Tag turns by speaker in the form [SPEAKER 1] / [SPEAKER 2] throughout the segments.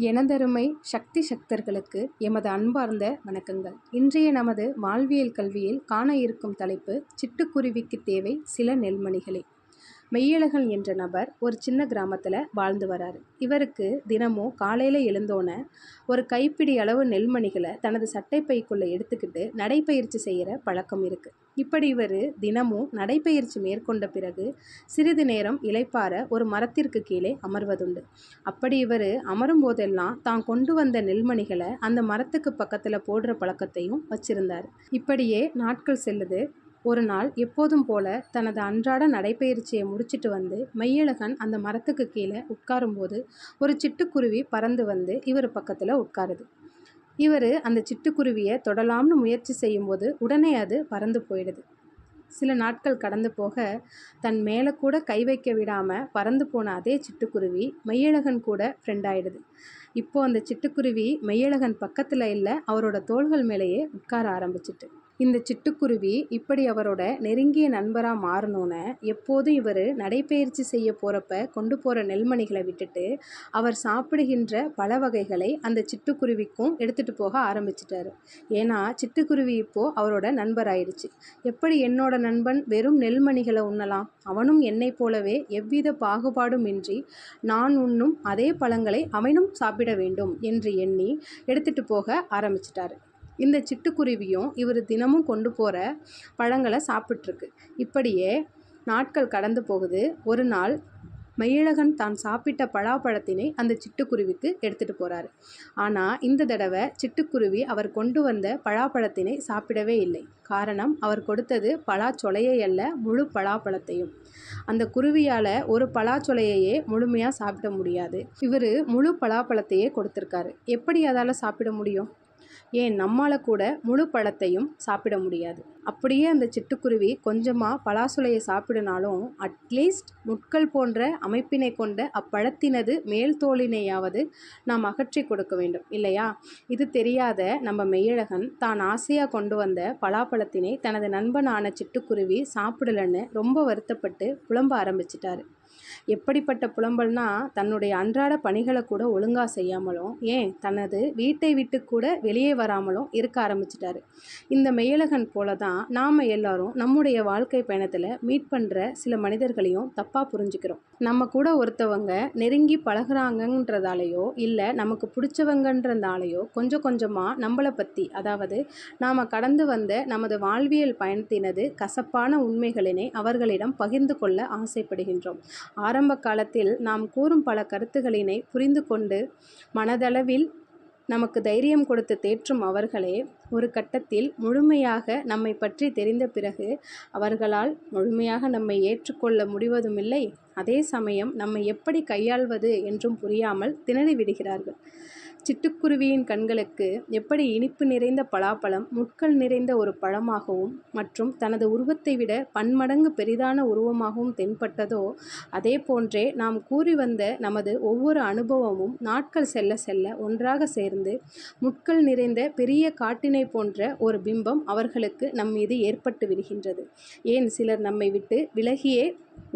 [SPEAKER 1] எனதருமை சக்தி சக்தர்களுக்கு எமது அன்பார்ந்த வணக்கங்கள். இன்றைய நமது வாழ்வியல் கல்வியில் காண இருக்கும் தலைப்பு சிட்டுக்குருவிக்கு தேவை சில நெல்மணிகளே. மெய்யழகன் என்ற நபர் ஒரு சின்ன கிராமத்தில் வாழ்ந்து வராரு. இவருக்கு தினமும் காலையில் எழுந்தோன்னே ஒரு கைப்பிடி அளவு நெல்மணிகளை தனது சட்டைப்பைக்குள்ளே எடுத்துக்கிட்டு நடைப்பயிற்சி செய்கிற பழக்கம் இருக்குது இப்படி இவர் தினமும் நடைப்பயிற்சி மேற்கொண்ட பிறகு சிறிது நேரம் இளைப்பாற ஒரு மரத்திற்கு கீழே அமர்வதுண்டு. அப்படி இவர் அமரும் போதெல்லாம் தான் கொண்டு வந்த நெல்மணிகளை அந்த மரத்துக்கு பக்கத்தில் போடுற பழக்கத்தையும் வச்சிருந்தார். இப்படியே நாட்கள் செல்லுது. ஒரு நாள் எப்போதும் போல தனது அன்றாட நடைப்பயிற்சியை முடிச்சிட்டு வந்து மையழகன் அந்த மரத்துக்கு கீழே உட்காரும்போது ஒரு சிட்டுக்குருவி பறந்து வந்து இவர் பக்கத்தில் உட்காருது. இவர் அந்த சிட்டுக்குருவியை தொடலாம்னு முயற்சி செய்யும்போது உடனே அது பறந்து போயிடுது. சில நாட்கள் கடந்து போக தன் மேலே கூட கை வைக்க விடாமல் பறந்து போன அதே சிட்டுக்குருவி மையழகன் கூட ஃப்ரெண்ட் ஆயிடுது. இப்போ அந்த சிட்டுக்குருவி மெய்யழகன் பக்கத்தில் இல்லை அவரோட தோள்கள் மேலேயே உட்கார ஆரம்பிச்சிட்டு. இந்த சிட்டுக்குருவி இப்படி அவரோட நெருங்கிய நண்பராக மாறணும்னு எப்போதும் இவர் நடைப்பயிற்சி செய்ய போகிறப்ப கொண்டு போகிற நெல்மணிகளை விட்டுட்டு அவர் சாப்பிடுகின்ற பல வகைகளை அந்த சிட்டுக்குருவிக்கும் எடுத்துகிட்டு போக ஆரம்பிச்சிட்டாரு. ஏன்னா சிட்டுக்குருவி இப்போது அவரோட நண்பராயிடுச்சு எப்படி என்னோட நண்பன் வெறும் நெல்மணிகளை உண்ணலாம்? அவனும் என்னை போலவே எவ்வித பாகுபாடும் இன்றி நான் உண்ணும் அதே பழங்களை அவனும் சாப்பிட வேண்டும் என்று எண்ணி எடுத்துகிட்டு போக ஆரம்பிச்சிட்டாரு. இந்த சிட்டுக்குருவியும் இவர் தினமும் கொண்டு போகிற பழங்களை சாப்பிட்ருக்கு இப்படியே நாட்கள் கடந்து போகுது. ஒரு நாள் மயிழகன் தான் சாப்பிட்ட பலாப்பழத்தினை அந்த சிட்டுக்குருவிக்கு எடுத்துகிட்டு போகிறாரு ஆனால் இந்த தடவை சிட்டுக்குருவி அவர் கொண்டு வந்த பலாப்பழத்தினை சாப்பிடவே இல்லை. காரணம் அவர் கொடுத்தது பலாச்சொலையை அல்ல முழு பலாப்பழத்தையும். அந்த குருவியால் ஒரு பலாச்சொலையையே முழுமையாக சாப்பிட முடியாது. இவர் முழு பலாப்பழத்தையே கொடுத்துருக்காரு. எப்படி அதால் சாப்பிட முடியும்? ஏன் நம்மால் கூட முழு பழத்தையும் சாப்பிட முடியாது? அப்படியே அந்த சிட்டுக்குருவி கொஞ்சமாக பலாசுலையை சாப்பிடினாலும் அட்லீஸ்ட் முட்கள் போன்ற அமைப்பினை கொண்ட அப்பழத்தினது மேல் தோலினையாவது நாம் அகற்றி கொடுக்க வேண்டும் இல்லையா? இது தெரியாத நம்ம மெய்யழகன் தான் ஆசையாக கொண்டு வந்த பலாப்பழத்தினை தனது நண்பனான சிட்டுக்குருவி சாப்பிடலன்னு ரொம்ப வருத்தப்பட்டு புலம்ப ஆரம்பிச்சிட்டாரு. எப்படிப்பட்ட புலம்பல்னா தன்னுடைய அன்றாட பணிகளை கூட ஒழுங்காக செய்யாமலும் ஏன்? தனது வீட்டை விட்டு கூட வெளியே வராமலும் இருக்க ஆரம்பிச்சிட்டாரு. இந்த மெயலகன் போல தான் நாம் எல்லாரும் நம்முடைய வாழ்க்கை பயணத்தில் மீட் பண்ணுற சில மனிதர்களையும் தப்பாக புரிஞ்சுக்கிறோம். நம்ம கூட ஒருத்தவங்க நெருங்கி பழகிறாங்கன்றதாலேயோ இல்லை நமக்கு பிடிச்சவங்கன்றதாலேயோ கொஞ்சம் கொஞ்சமாக நம்மளை பற்றி அதாவது நாம் கடந்து வந்த நமது வாழ்வியல் பயணத்தினது கசப்பான உண்மைகளினை அவர்களிடம் பகிர்ந்து கொள்ள ஆசைப்படுகின்றோம். ஆரம்ப காலத்தில் நாம் கூறும் பல கருத்துகளினை புரிந்து கொண்டு மனதளவில் நமக்கு தைரியம் கொடுத்து தேற்றும் அவர்களே ஒரு கட்டத்தில் முழுமையாக நம்மை பற்றி தெரிந்த பிறகு அவர்களால் முழுமையாக நம்மை ஏற்றுக்கொள்ள முடிவதுமில்லை. அதே சமயம் நம்மை எப்படி கையாள்வது என்றும் புரியாமல் திணறி விடுகிறார்கள் சிட்டுக்குருவியின் கண்களுக்கு எப்படி இனிப்பு நிறைந்த பலாப்பழம் முட்கள் நிறைந்த ஒரு பழமாகவும் மற்றும் தனது உருவத்தை விட பன்மடங்கு பெரிதான உருவமாகவும் தென்பட்டதோ அதே போன்றே நாம் கூறி வந்த நமது ஒவ்வொரு அனுபவமும் நாட்கள் செல்ல செல்ல ஒன்றாக சேர்ந்து முட்கள் நிறைந்த பெரிய காட்டினை போன்ற ஒரு பிம்பம் அவர்களுக்கு நம் மீது ஏற்பட்டு விடுகின்றது. ஏன் சிலர் நம்மை விட்டு விலகியே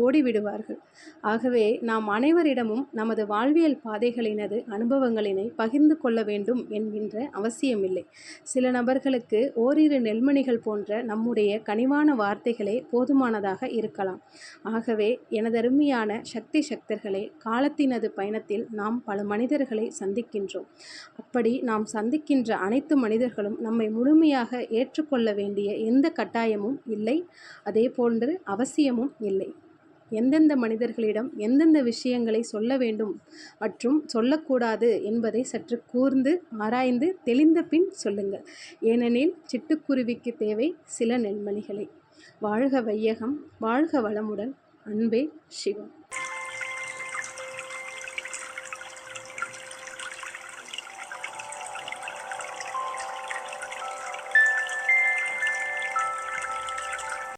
[SPEAKER 1] ஓடிவிடுவார்கள். ஆகவே நாம் அனைவரிடமும் நமது வாழ்வியல் பாதைகளினது அனுபவங்களினை பகிர்ந்து கொள்ள வேண்டும் என்கின்ற அவசியமில்லை. சில நபர்களுக்கு ஓரிரு நெல்மணிகள் போன்ற நம்முடைய கனிவான வார்த்தைகளே போதுமானதாக இருக்கலாம். ஆகவே எனதருமையான சக்தி சக்தர்களே காலத்தினது பயணத்தில் நாம் பல மனிதர்களை சந்திக்கின்றோம். அப்படி நாம் சந்திக்கின்ற அனைத்து மனிதர்களும் நம்மை முழுமையாக ஏற்றுக்கொள்ள வேண்டிய எந்த கட்டாயமும் இல்லை அதே போன்று அவசியமும் இல்லை. எந்தெந்த மனிதர்களிடம் எந்தெந்த விஷயங்களை சொல்ல வேண்டும் மற்றும் சொல்லக்கூடாது என்பதை சற்று கூர்ந்து ஆராய்ந்து தெளிந்த பின் சொல்லுங்கள். ஏனெனில் சிட்டுக்குருவிக்கு தேவை சில நெல்மணிகளை. வாழ்க வையகம் வாழ்க வளமுடன் அன்பே சிவம்.